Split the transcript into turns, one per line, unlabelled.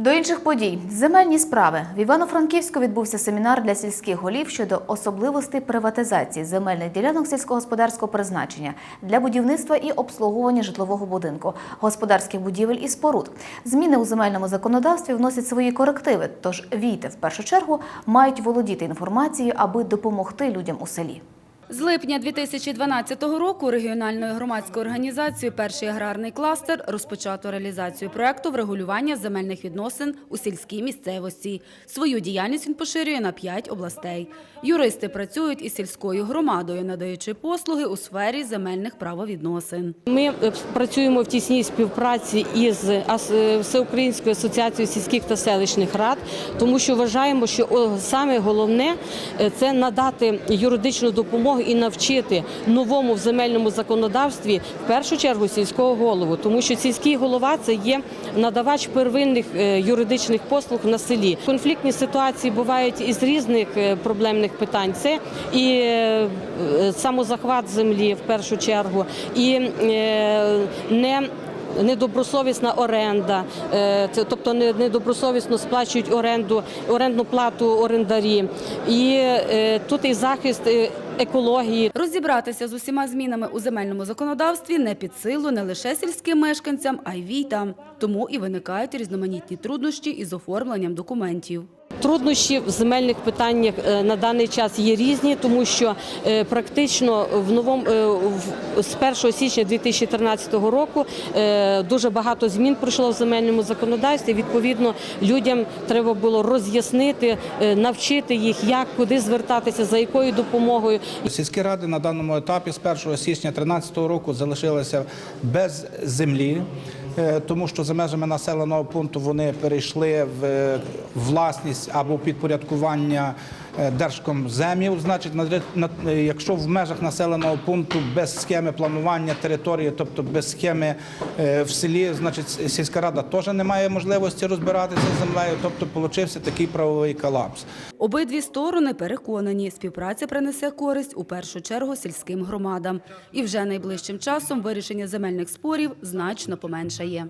До інших подій земельні справи в Івано-Франківську відбувся семінар для сільських голів щодо особливостей приватизації земельних ділянок сільськогосподарського призначення для будівництва і обслуговування житлового будинку, господарських будівель і споруд. Зміни у земельному законодавстві вносять свої корективи. Тож війти в першу чергу мають володіти інформацією, аби допомогти людям у селі.
З липня 2012 року регіональною громадською організацією «Перший аграрний кластер» розпочато реалізацію проекту врегулювання земельних відносин у сільській місцевості. Свою діяльність він поширює на п'ять областей. Юристи працюють із сільською громадою, надаючи послуги у сфері земельних правовідносин.
Ми е, працюємо в тісній співпраці із ас- е, Всеукраїнською асоціацією сільських та селищних рад, тому що вважаємо, що саме головне е, це надати юридичну допомогу і навчити новому в земельному законодавстві в першу чергу сільського голову, тому що сільський голова це є надавач первинних е, юридичних послуг на селі. Конфліктні ситуації бувають із різних е, проблемних питань. Це і е, самозахват землі в першу чергу, і не Недобросовісна оренда, тобто не- недобросовісно сплачують оренду, орендну плату орендарі, і тут і захист екології.
Розібратися з усіма змінами у земельному законодавстві не під силу не лише сільським мешканцям, а й війтам. Тому і виникають різноманітні труднощі із оформленням документів.
Труднощі в земельних питаннях е, на даний час є різні, тому що е, практично в новому е, з 1 січня 2013 року дуже багато змін пройшло в земельному законодавстві. Відповідно, людям треба було роз'яснити, навчити їх, як куди звертатися, за якою допомогою.
Сільські ради на даному етапі з 1 січня 2013 року залишилися без землі, тому що за межами населеного пункту вони перейшли в е, власність або підпорядкування е, держкомземів. Значить, на- на- е, якщо в межах населеного пункту без схеми планування території, тобто без схеми е, в селі, значить сільська рада теж не має можливості розбиратися з землею, тобто получився такий правовий колапс.
Обидві сторони переконані, співпраця принесе користь у першу чергу сільським громадам. І вже найближчим часом вирішення земельних спорів значно поменшає.